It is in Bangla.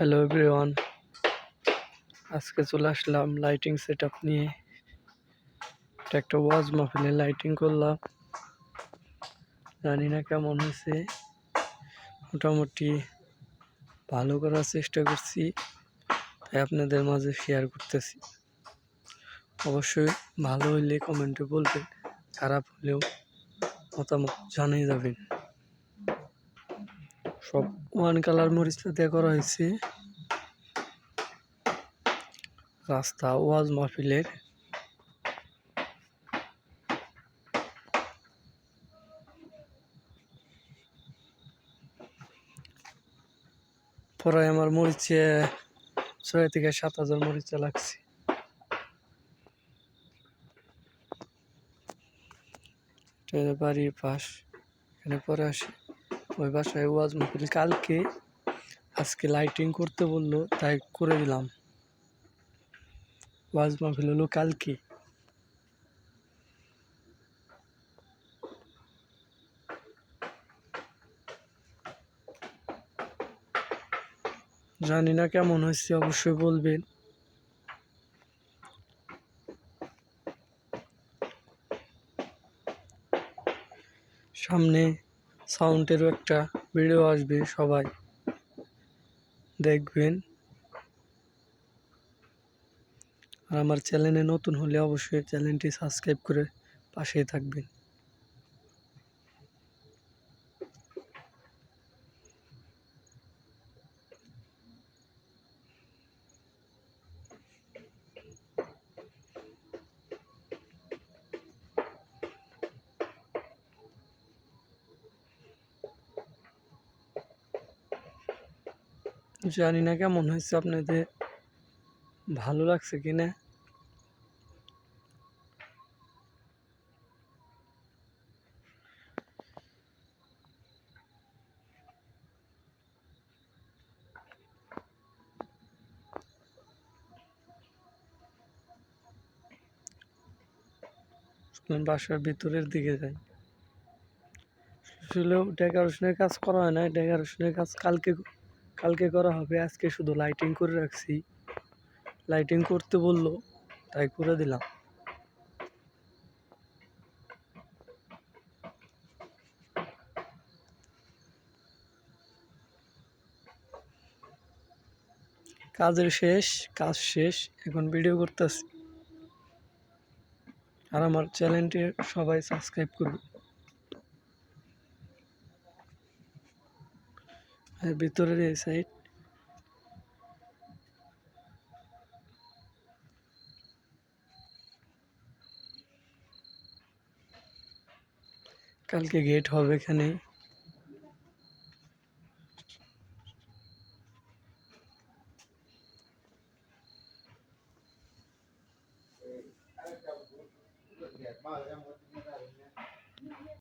হ্যালো এভরিওয়ান আজকে চলে আসলাম লাইটিং সেট আপ নিয়ে। এটা একটা ওয়াজ মাহফিলে লাইটিং করলাম। জানি না কেমন হয়েছে। মোটামুটি ভালো করার চেষ্টা করছি, তাই আপনাদের মাঝে শেয়ার করতেছি। অবশ্যই ভালো হইলে কমেন্টে বলবেন, খারাপ হলেও মতামত জানিয়ে যাবেন। সব ওয়ান কালার মরিচটা দিয়ে করা হয়েছে। রাস্তা, ওয়াজ মাহফিলের। পরে আমার মরিচে ছয় থেকে সাত হাজার মরিচে লাগছে। বাড়ির পাশ। এখানে পরে আসি। ওই বাসায় ওয়াজ মাহফিল কালকে আজকে লাইটিং করতে বলল, তাই করে দিলাম। ওয়াজ মাহফিল হলো কালকে। জানি না কেমন হয়েছে, অবশ্যই বলবেন। সামনে সাউন্ডেরও একটা ভিডিও আসবে সবাই। দেখবেন। আর আমার চ্যানেলে নতুন হলে অবশ্যই চ্যানেলটি সাবস্ক্রাইব করে পাশেই থাকবেন। জানি না কেমন হয়েছে আপনাদের। ভালো লাগছে কি না? বাসার ভিতরের দিকে যাই। আসলেও ডেকোরেশনের কাজ করা হয় না ডেকোরেশনের কাজ কালকে কালকে করা হবে, আজকে শুধু লাইটিং করে রাখছি। লাইটিং করতে বলল, তাই করে দিলাম। কাজের শেষ, কাজ শেষ, এখন ভিডিও করতেছি। আর আমার চ্যানেলটি সবাই সাবস্ক্রাইব করবে। আর ভিতরের এই সাইড কালকে গেট হবে এখানে আরেকটা